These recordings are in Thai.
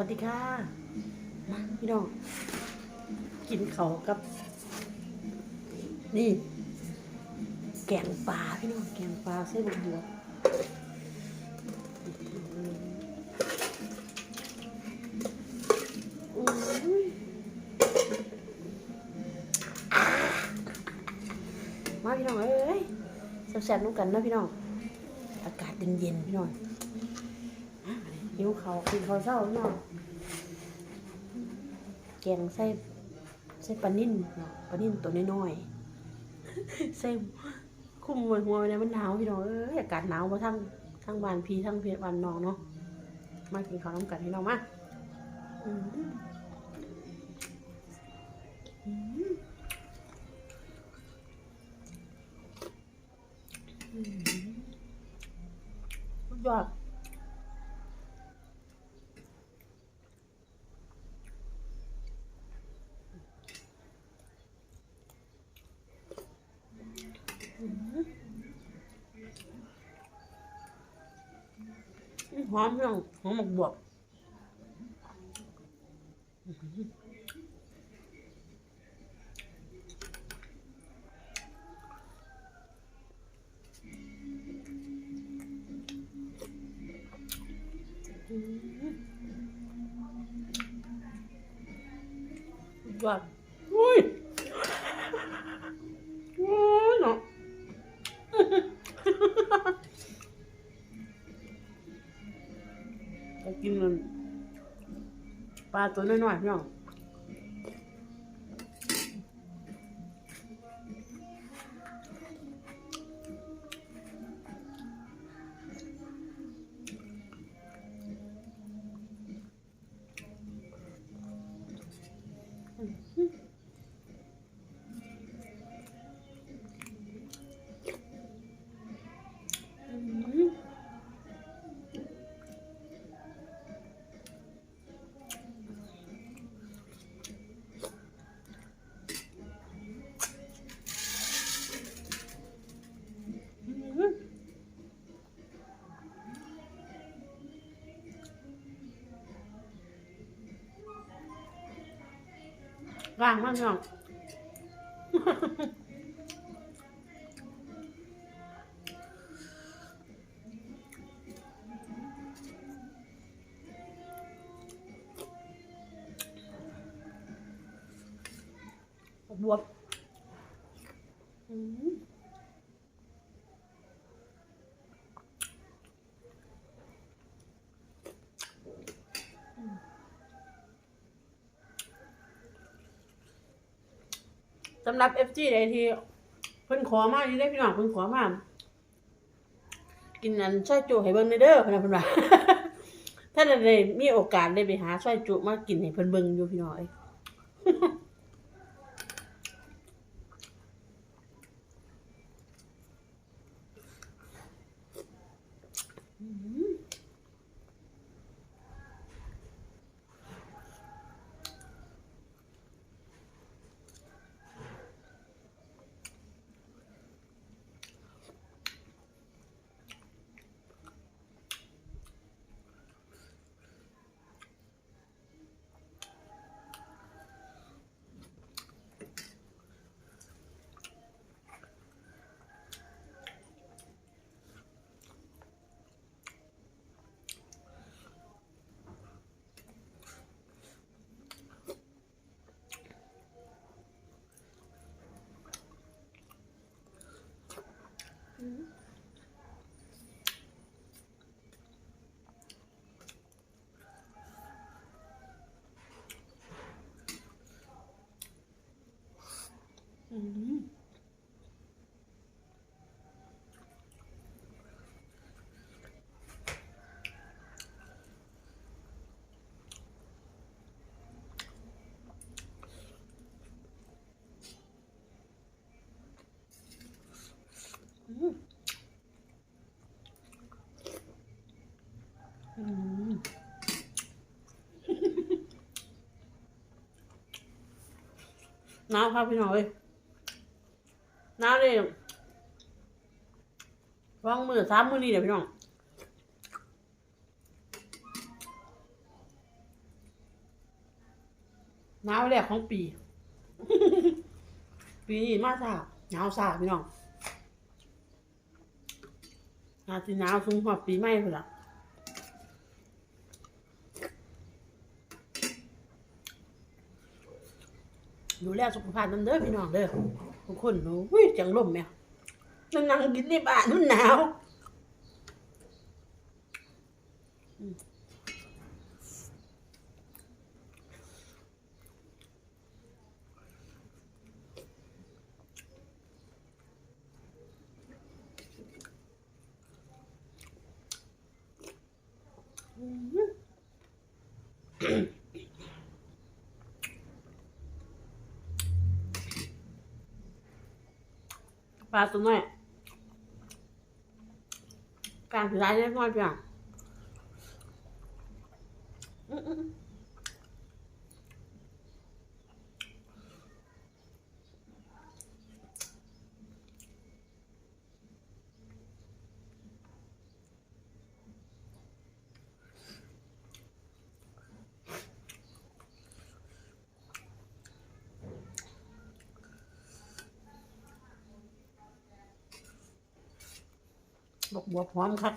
วัสดีค่ะ มาพี่น้อง กินเขาวกับ นี่ แกงปลาพี่น้อง แกงปลาเส้นบวบอุ้ยมาพี่น้องเอ้ยแซ่บๆนุ่กันนะพี่น้อง อากาศเย็นๆพี่น้องอะหิวเขาวกินข้าวเช้าพี่น้องแก งใส่ใส่ปลานิ่นเนาะปลานิ่นตัวน้อยๆใส่คุ้มหัวหัวเนี่ยมันหนาวพี่น้องเอ้ยอากาศหนาวมาทั้งทั้งบานพีทั้งเพียบานน้องเนาะมากินข้าวน้ำกันพี่น้องมาอืมอืมอืมสุดยอด หอมพี่องหอมหมกบวบสุด ปลาตัวน้อยๆพี่น้อง ว่างมากพี่น้อง สำหรับ FG ใดที่เพิ่นขอมาที่ได้พี่น้องเพิ่นขอมากินนั้นช่อยจุให้เบิ่งในเด้อเพิ่นว่าเพิ่นว่าถ้าได้มีโอกาสได้ไปหาช่อยจุมากินให้เพิ่นเบิ่งอยู่พี่น้อง น้าครัพี่หน่อย นาวเลยวางมือสามมือนี่เดี๋ยวพี่น้องหนาวแรกของปี ปีนี้มาซาหนาวซาพี่น้องอาจจะหนาวสูงกว่าปีใหม่พุ่นละดูแลสุขภาพน้ำเด้อพี่น้องเด้อ ทุกคนโอ้ยจังลมแมวนั่งนั่งกินในบ้านมันหนาวอืม ปลาตัวน้อยการสุดท้ายได้น้อยเพียงอืม บอกบวพร้อมครับ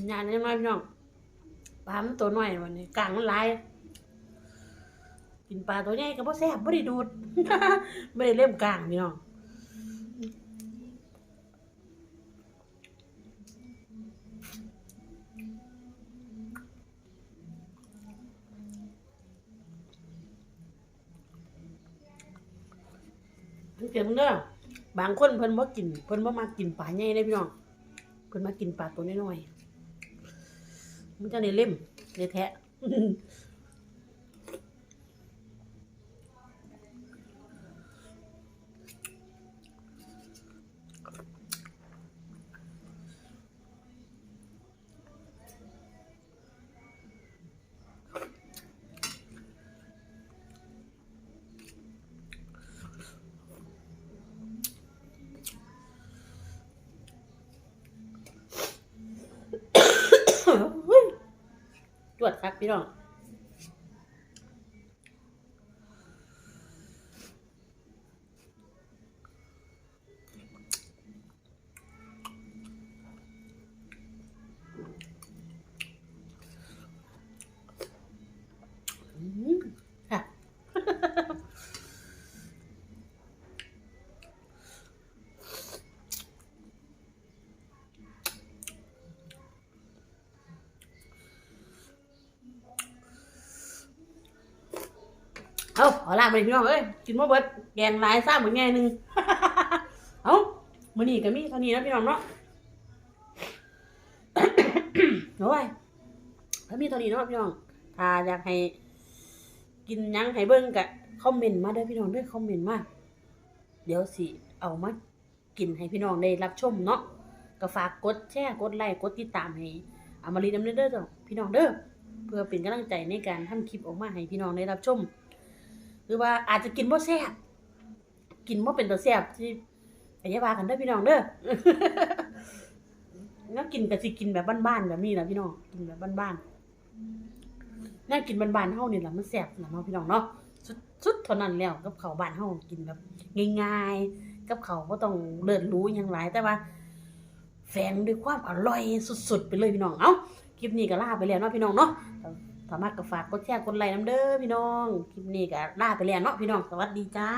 กินยาได้ไหมพี่น้องปลามันตัวน้อยวันนี้กลางมันหลายกินปลาตัวใหญ่ก็บ่แซ่บบ่ได้ดูดไม่ได้เล่มกลางพี่น้องเกตมึงเด้อบางคนเพิ่นบ่กิน เพิ่นบ่มากินปลาใหญ่เด้พี่น้อง เพิ่นมากินปลาตัวน้อยๆ มันจะในเล่มในแทะ จ วดครับพี่น้อง เอาเอาล่ะไปพี่น้องเอ้ยกินบ่เบิดแกงหลายซ่าเหมือนไงหนึงเอามื้อนี้ก็มีเท่านี้นะพี่น้องเนาะโอ้ยถ้ามีเท่านี้เนาะพี่น้องถ้าอยากให้กินยังให้เบิ่งก็คอมเมนต์มาเด้อพี่น้องเด้อคอมเมนต์มาเดี๋ยวสิเอามากินให้พี่น้องได้รับชมเนาะก็ฝากกดแชร์กดไลค์กดติดตามให้อามารีน้ำเด้อเด้อจ้ะพี่น้องเด้อเพื่อเป็นกำลังใจในการทำคลิปออกมาให้พี่น้องได้รับชม รือว่าอาจจะกินบ่แซ่บกินบ่เป็นตัวแซ่บที่อายาบากันเด้พี่น้องเด้อแล้วกินก็สิกินแบบบ้านๆแบบนี้ล่ะพี่น้องกินแบบบ้านๆน่ากินบ้านๆเฮานี่แหละมันแซ่บล่ะเนาะพี่น้องเนาะสุดสุดเท่านั้นแล้วกับเขาบ้านเฮากินแบบ ง่าย ๆ กับเขาวบ่ต้องเลิศรูหยังหลายแต่ว่าแฝงด้วยความอร่อยสุดๆไปเลยพี่น้องเอ้าคลิปนี้ก็ลาไปแล้วเนาะพี่น้องเนาะ สามารถก็ฝากกดแชร์กดไลค์น้ำเด้อพี่น้อง คลิปนี้ก็ลาไปแล้วเนาะพี่น้อง สวัสดีจ้า